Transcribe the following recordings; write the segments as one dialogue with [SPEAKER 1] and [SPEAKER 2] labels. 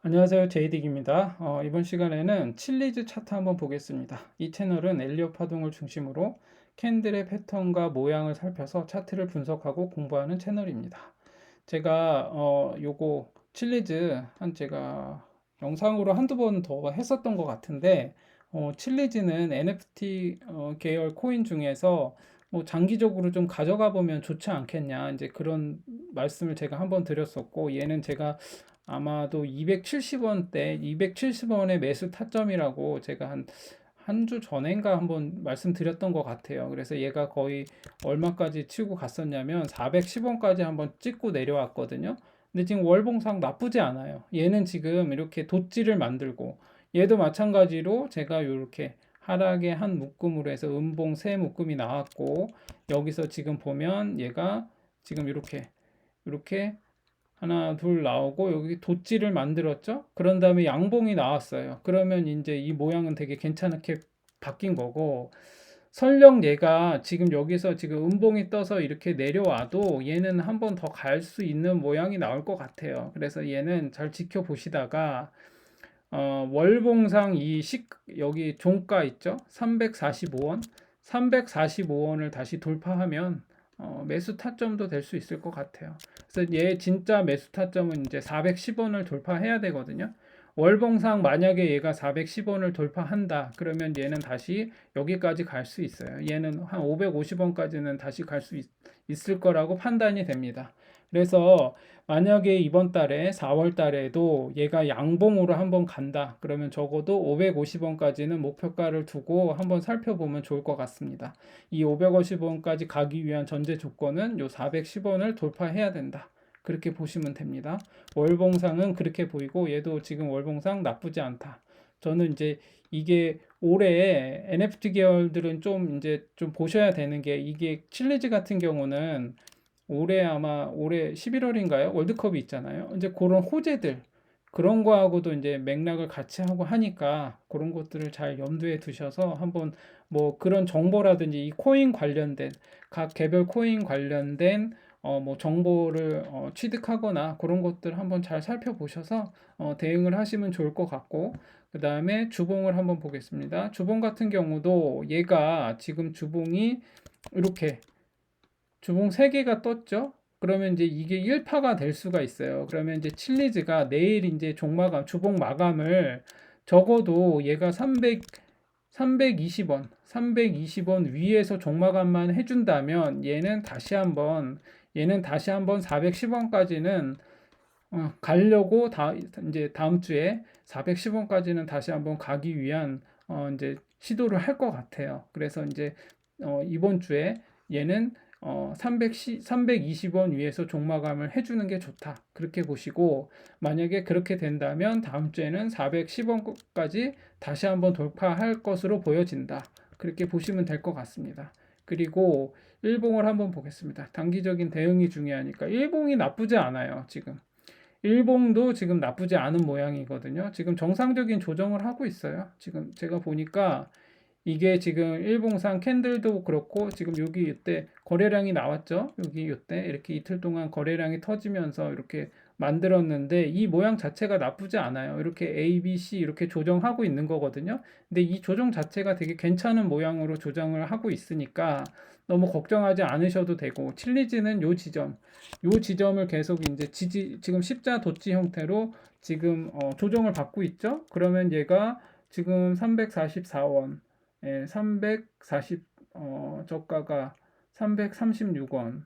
[SPEAKER 1] 안녕하세요. 제이딕입니다. 어, 이번 시간에는 칠리즈 차트 한번 보겠습니다. 이 채널은 엘리엇 파동을 중심으로 캔들의 패턴과 모양을 살펴서 차트를 분석하고 공부하는 채널입니다. 제가 어, 요거 칠리즈 한 제가 영상으로 한두 번 더 했었던 것 같은데 어, 칠리즈는 NFT 어, 계열 코인 중에서 뭐 장기적으로 좀 가져가 보면 좋지 않겠냐 이제 그런 말씀을 제가 한번 드렸었고 얘는 제가 아마도 270원대, 270원의 매수 타점이라고 제가 한, 한 주 전인가 한번 말씀드렸던 것 같아요. 그래서 얘가 거의 얼마까지 치고 갔었냐면 410원까지 한번 찍고 내려왔거든요. 근데 지금 월봉상 나쁘지 않아요. 얘는 지금 이렇게 돗지를 만들고 얘도 마찬가지로 제가 이렇게 하락의 한 묶음으로 해서 음봉 세 묶음이 나왔고 여기서 지금 보면 얘가 지금 이렇게 이렇게 하나, 둘 나오고 여기 돗지를 만들었죠? 그런 다음에 양봉이 나왔어요. 그러면 이제 이 모양은 되게 괜찮게 바뀐 거고 설령 얘가 지금 여기서 지금 음봉이 떠서 이렇게 내려와도 얘는 한 번 더 갈 수 있는 모양이 나올 것 같아요. 그래서 얘는 잘 지켜보시다가 어, 월봉상 이 식, 여기 종가 있죠? 345원. 345원을 다시 돌파하면 어, 매수 타점도 될 수 있을 것 같아요. 그래서 얘 진짜 매수 타점은 이제 410원을 돌파해야 되거든요. 월봉상 만약에 얘가 410원을 돌파한다. 그러면 얘는 다시 여기까지 갈 수 있어요. 얘는 한 550원까지는 다시 갈 수 있을 거라고 판단이 됩니다. 그래서 만약에 이번 달에 4월 달에도 얘가 양봉으로 한번 간다. 그러면 적어도 550원까지는 목표가를 두고 한번 살펴보면 좋을 것 같습니다. 이 550원까지 가기 위한 전제 조건은 요 410원을 돌파해야 된다. 그렇게 보시면 됩니다. 월봉상은 그렇게 보이고 얘도 지금 월봉상 나쁘지 않다. 저는 이제 이게 올해 NFT 계열들은 좀 이제 좀 보셔야 되는 게 이게 칠리즈 같은 경우는 올해 아마 올해 11월인가요? 월드컵이 있잖아요. 이제 그런 호재들 그런 거하고도 이제 맥락을 같이 하고 하니까 그런 것들을 잘 염두에 두셔서 한번 뭐 그런 정보라든지 이 코인 관련된 각 개별 코인 관련된 어 뭐 정보를 어 취득하거나 그런 것들 한번 잘 살펴보셔서 어 대응을 하시면 좋을 것 같고 그 다음에 주봉을 한번 보겠습니다. 주봉 같은 경우도 얘가 지금 주봉이 이렇게 주봉 3개가 떴죠? 그러면 이제 이게 1파가 될 수가 있어요. 그러면 이제 칠리즈가 내일 이제 종마감, 주봉 마감을 적어도 얘가 300, 320원, 320원 위에서 종마감만 해준다면 얘는 다시 한번, 얘는 다시 한번 410원까지는 어, 가려고 다, 이제 다음 주에 410원까지는 다시 한번 가기 위한 어, 이제 시도를 할 것 같아요. 그래서 이제 어, 이번 주에 얘는 어, 310, 320원 위에서 종마감을 해주는 게 좋다. 그렇게 보시고, 만약에 그렇게 된다면 다음 주에는 410원까지 다시 한번 돌파할 것으로 보여진다. 그렇게 보시면 될 것 같습니다. 그리고 일봉을 한번 보겠습니다. 단기적인 대응이 중요하니까. 일봉이 나쁘지 않아요, 지금. 일봉도 지금 나쁘지 않은 모양이거든요. 지금 정상적인 조정을 하고 있어요. 지금 제가 보니까 이게 지금 일봉상 캔들도 그렇고 지금 여기 이때 거래량이 나왔죠. 여기 이때 이렇게 이틀 동안 거래량이 터지면서 이렇게 만들었는데 이 모양 자체가 나쁘지 않아요. 이렇게 A, B, C 이렇게 조정하고 있는 거거든요. 근데 이 조정 자체가 되게 괜찮은 모양으로 조정을 하고 있으니까 너무 걱정하지 않으셔도 되고 칠리즈는 요 지점, 요 지점을 계속 이제 지지 지금 십자 도치 형태로 지금 어, 조정을 받고 있죠. 그러면 얘가 지금 344원 예, 340 어, 저가가 336원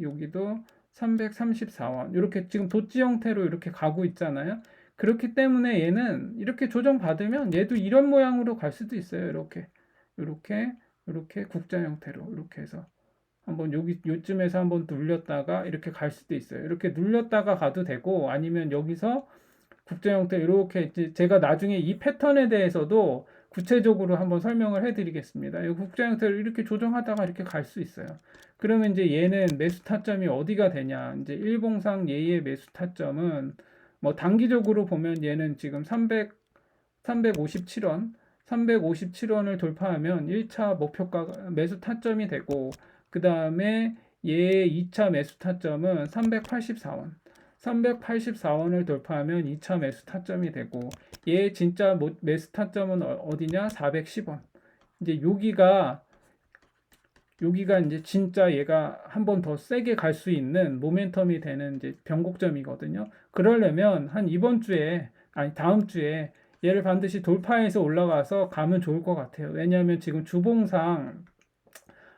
[SPEAKER 1] 여기도 334원 이렇게 지금 도치 형태로 이렇게 가고 있잖아요. 그렇기 때문에 얘는 이렇게 조정 받으면 얘도 이런 모양으로 갈 수도 있어요. 이렇게 이렇게 이렇게 국자 형태로 이렇게 해서 한번 여기 요쯤에서 한번 눌렸다가 이렇게 갈 수도 있어요. 이렇게 눌렸다가 가도 되고 아니면 여기서 국자 형태 이렇게 제가 나중에 이 패턴에 대해서도 구체적으로 한번 설명을 해드리겠습니다. 이 국자 형태를 이렇게 조정하다가 이렇게 갈 수 있어요. 그러면 이제 얘는 매수 타점이 어디가 되냐? 이제 일봉상 얘의 매수 타점은 뭐 단기적으로 보면 얘는 지금 300 357원 357원을 돌파하면 1차 목표가 매수 타점이 되고 그 다음에 얘의 2차 매수 타점은 384원 384원을 돌파하면 2차 매수 타점이 되고 얘 진짜 모- 매수 타점은 어- 어디냐? 410원. 이제 여기가 여기가 이제 진짜 얘가 한 번 더 세게 갈 수 있는 모멘텀이 되는 이제 변곡점이거든요. 그러려면 한 이번 주에 아니 다음 주에 얘를 반드시 돌파해서 올라가서 가면 좋을 것 같아요. 왜냐하면 지금 주봉상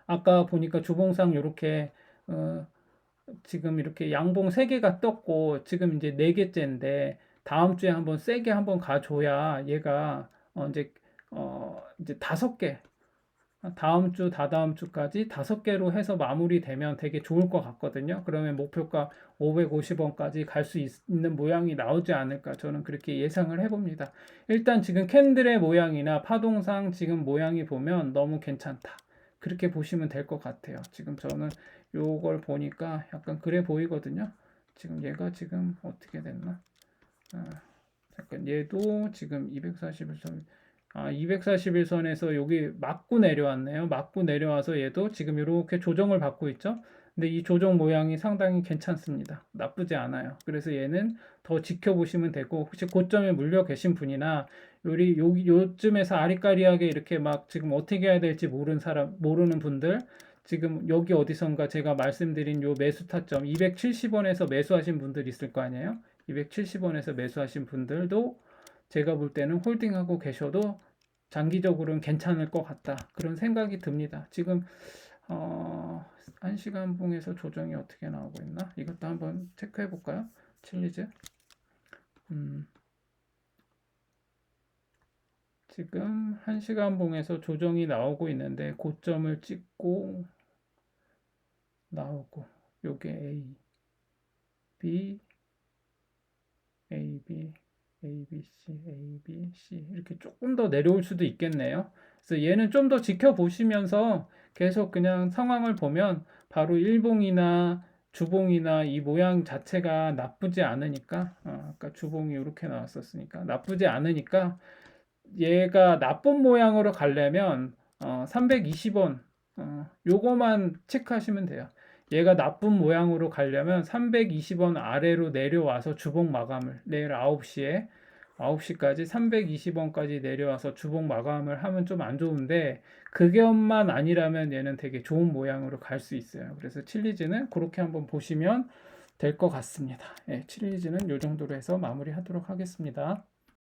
[SPEAKER 1] 아까 보니까 주봉상 이렇게 어, 지금 이렇게 양봉 세 개가 떴고 지금 이제 네 개째인데 다음 주에 한번 세게 한번 가줘야 얘가 어, 이제 어, 이제 다섯 개 다음 주, 다다음 주까지 다섯 개로 해서 마무리되면 되게 좋을 것 같거든요. 그러면 목표가 550원까지 갈 수 있는 모양이 나오지 않을까 저는 그렇게 예상을 해봅니다. 일단 지금 캔들의 모양이나 파동상 지금 모양이 보면 너무 괜찮다. 그렇게 보시면 될 것 같아요. 지금 저는 요걸 보니까 약간 그래 보이거든요. 지금 얘가 지금 어떻게 됐나? 아, 잠깐 얘도 지금 241선 아, 241선에서 여기 맞고 내려왔네요. 맞고 내려와서 얘도 지금 이렇게 조정을 받고 있죠. 근데 이 조정 모양이 상당히 괜찮습니다. 나쁘지 않아요. 그래서 얘는 더 지켜보시면 되고 혹시 고점에 물려 계신 분이나 요리 요 요쯤에서 아리까리하게 이렇게 막 지금 어떻게 해야 될지 모르는 사람 모르는 분들 지금 여기 어디선가 제가 말씀드린 요 매수 타점 270원에서 매수하신 분들 있을 거 아니에요? 270원에서 매수하신 분들도 제가 볼 때는 홀딩하고 계셔도 장기적으로는 괜찮을 것 같다. 그런 생각이 듭니다. 지금 어, 1시간 봉에서 조정이 어떻게 나오고 있나? 이것도 한번 체크해 볼까요? 칠리즈. 음. 지금 1시간 봉에서 조정이 나오고 있는데 고점을 찍고 나오고 요게 A, B, A, B, A, B, C, A, B, C 이렇게 조금 더 내려올 수도 있겠네요. 그래서 얘는 좀 더 지켜보시면서 계속 그냥 상황을 보면 바로 일봉이나 주봉이나 이 모양 자체가 나쁘지 않으니까 어, 아까 주봉이 이렇게 나왔었으니까 나쁘지 않으니까 얘가 나쁜 모양으로 가려면 어, 320원 어, 요거만 체크하시면 돼요. 얘가 나쁜 모양으로 가려면 320원 아래로 내려와서 주봉 마감을 내일 9시에 9시까지 320원까지 내려와서 주봉 마감을 하면 좀 안 좋은데 그것만 아니라면 얘는 되게 좋은 모양으로 갈 수 있어요. 그래서 칠리즈는 그렇게 한번 보시면 될 것 같습니다. 예, 칠리즈는 이 정도로 해서 마무리하도록 하겠습니다.